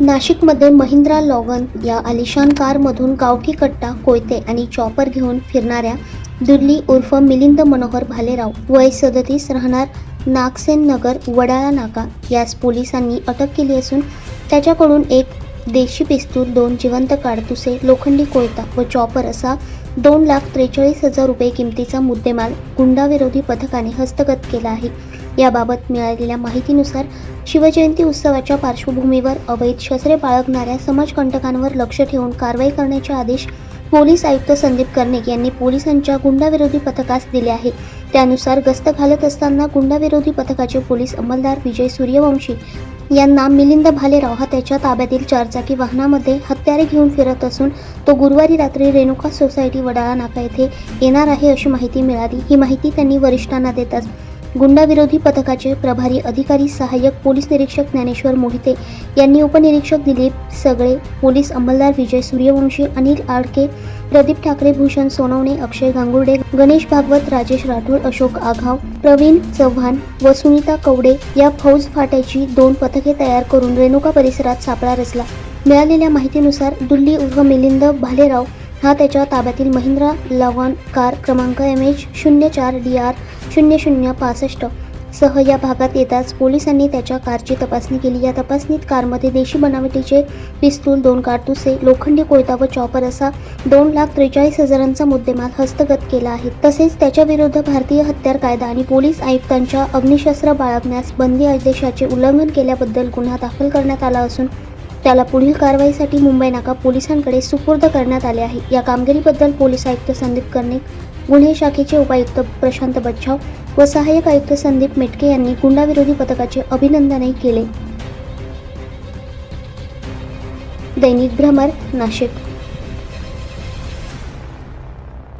नाशिकमध्ये महिंद्रा लॉगन या आलिशान कारमधून गावठी कट्टा कोयते आणि चॉपर घेऊन फिरणाऱ्या दुर्ली उर्फ मिलिंद मनोहर भालेराव वय सदतीस राहणार नागसेन नगर वडाळा नाका यास पोलिसांनी अटक केली असून त्याच्याकडून एक देशी पिस्तूल दोन जिवंत काडतुसे लोखंडी कोयता व चॉपर असा दोन लाख त्रेचाळीस हजार रुपये किमतीचा मुद्देमाल गुंडाविरोधी पथकाने हस्तगत केला आहे. याबाबत मिळालेल्या माहितीनुसार शिवजयंती उत्सवाच्या पार्श्वभूमीवर अवैध शस्त्रे बाळगणाऱ्या समाजकंटकांवर लक्ष ठेवून कारवाई करण्याचे आदेश पोलीस आयुक्त संदीप कर्णिक यांनी पोलिसांच्या गुंडाविरोधी पथकास दिले आहेत. त्यानुसार गस्त घालत असताना गुंडाविरोधी पथकाचे पोलीस अंमलदार विजय सूर्यवंशी यांना मिलिंद भालेराव हा त्याच्या ताब्यातील चारचाकी वाहनामध्ये हत्यारे घेऊन फिरत असून तो गुरुवारी रात्री रेणुका सोसायटी वडाळा नाका येथे येणार आहे अशी माहिती मिळाली. ही माहिती त्यांनी वरिष्ठांना देताच गुंडाविरोधी पथकाचे प्रभारी अधिकारी सहाय्यक पोलीस निरीक्षक ज्ञानेश्वर मोहिते यांनी उपनिरीक्षक दिलीप सगळे पोलीस अंमलदार विजय सूर्यवंशी अनिल आडके प्रदीप ठाकरे भूषण सोनवणे अक्षय गांगुर्डे गणेश भागवत राजेश राठोड अशोक आघाव प्रवीण चव्हाण व सुनीता कवडे या फौज फाट्याची दोन पथके तयार करून रेणुका परिसरात सापळा रचला. मिळालेल्या माहितीनुसार दुल्ली उर्फ मिलिंद भालेराव हा त्याच्या ताब्यातील महिंद्रा लवान कार क्रमांक एम एच शून्य चार डी आर शून्य शून्य पासष्ट सह या भागात येताच पोलिसांनी त्याच्या कारची तपासणी केली. या तपासणीत कारमध्ये देशी बनावटीचे पिस्तूल दोन कारतुसे लोखंडी कोयता व चॉपर असा दोन लाख त्रेचाळीस हजारांचा मुद्देमाल हस्तगत केला आहे. तसेच त्याच्या विरुद्ध भारतीय हत्यार कायदा आणि पोलीस आयुक्तांच्या अग्निशस्त्र बाळगण्यास बंदी आदेशाचे उल्लंघन केल्याबद्दल गुन्हा दाखल करण्यात आला असून त्याला पुढील कारवाईसाठी मुंबई नाका पोलिसांकडे सुपूर्द करण्यात आले आहे. या कामगिरीबद्दल पोलीस आयुक्त संदीप कर्णिक गुन्हे शाखेचे उपायुक्त प्रशांत बच्छाव व सहाय्यक आयुक्त संदीप मेटके यांनी गुंडाविरोधी पथकाचे अभिनंदनही केले. दैनिक भ्रमर नाशिक.